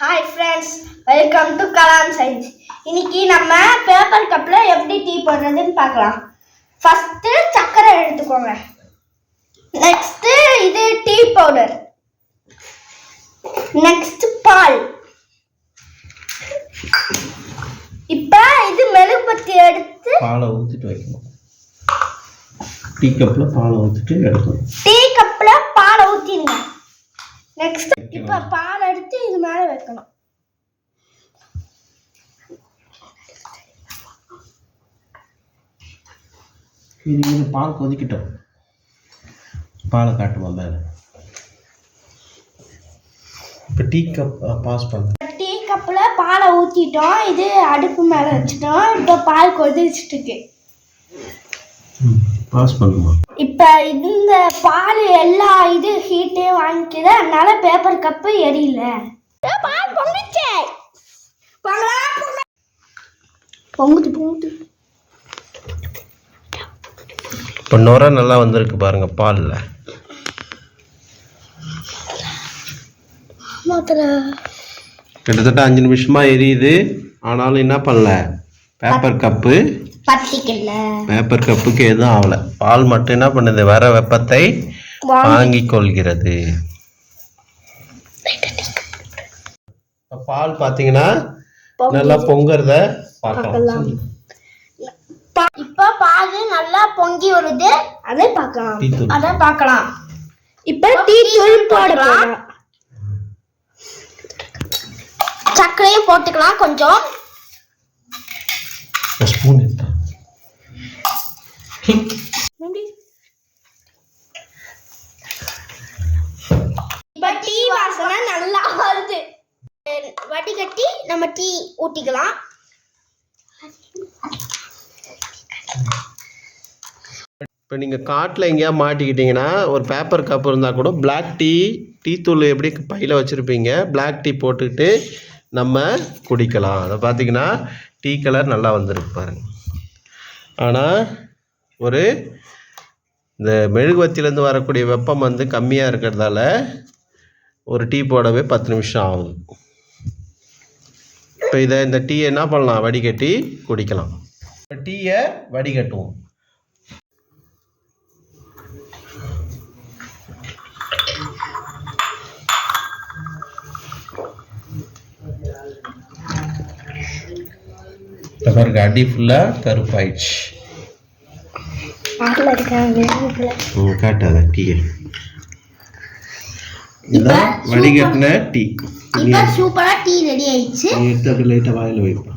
Hi friends welcome to Kalam science இன்னைக்கு நம்ம paper கப்பில் எப்படி டீ போடுறதுன்னு பார்க்கலாம். ஃபஸ்ட்டு சர்க்கரை எடுத்துக்கோங்க. நெக்ஸ்ட்டு இது டீ பவுடர் நெக்ஸ்ட் பால். இப்போ இது மெழுகுபத்தி எடுத்து பாலை ஊற்றிட்டு வைக்கணும். டீ கப்பில் பாலை ஊற்றிட்டு எடுக்கணும். டீ கப்பில் பாலை ஊற்றிடுங்க நெக்ஸ்ட் இப்போ பால் எடுத்து இது இது பால் கொதிக்கட்டும். பாலை காட்டுமா மேலே இப்போ டீ கப் பாஸ் பண்ண. டீ கப்பில் பாலை ஊற்றிட்டோம் இது அடுப்பு மேலே வச்சுட்டோம். இப்போ பால் கொதிச்சுட்டு இருக்கு பாஸ் பண்ணுமா? இப்போ இந்த பால் எல்லா இது ஹீட்டையும் வாங்கிக்குது அதனால பேப்பர் கப்பு எரியல பால் பொங்குச்சே. பொங்குது பொங்குது. இப்போ நுரை நல்லா வந்திருக்கு பாருங்க பாலில். கிட்டத்தட்ட அஞ்சு நிமிஷமா எரியுது. ஆனாலும் என்ன பண்ணல? Paper cup பத்திக்கல. பேப்பர் கப்புக்கு எதுவும் ஆகலை. பால் மட்டும் என்ன பண்ணுது? வர வெப்பத்தை வாங்கிக் கொள்கிறது இப்ப பால் பார்த்தீங்கன்னா நல்லா பொங்குறத பார்க்கலாம். இப்போ பால் நல்லா பொங்கி வருது. அதை பார்க்கலாம். அதை பார்க்கலாம். இப்போ டீ தூள் போடலாம் சர்க்கரையும் போட்டுக்கலாம் கொஞ்சம். ஸ்பூன் இப்போ டீ வாசனை நல்லா வடிகட்டி நம்ம டீ ஊற்றிக்கலாம் இப்போ நீங்கள் காட்டில் எங்கேயா மாட்டிக்கிட்டீங்கன்னா ஒரு பேப்பர் கப் இருந்தால் கூட பிளாக் டீ டீ தூள் எப்படி பையில் வச்சுருப்பீங்க பிளாக் டீ போட்டுக்கிட்டு நம்ம குடிக்கலாம். அதை பார்த்தீங்கன்னா டீ கலர் நல்லா வந்திருக்கு பாருங்க. ஆனால் ஒரு இந்த மெழுகுவத்திலேருந்து வரக்கூடிய வெப்பம் வந்து கம்மியாக இருக்கிறதால ஒரு டீ போடவே பத்து நிமிஷம் ஆகுது இப்போ இதை இந்த டீயை என்ன பண்ணலாம்? வடிகட்டி குடிக்கலாம். இப்போ டீயை வடிகட்டுவோம். பாருங்க அடி ஃபுல்லாக கருப்பாயிடுச்சு. காட்டாத டீயை. இதுதான் வடிகட்டின டீ. இப்போ சூப்பராக டீ ரெடி ஆயிடுச்சு. நீ எடுத்து அப்படி லைட்டாக வாயில் வைப்பா.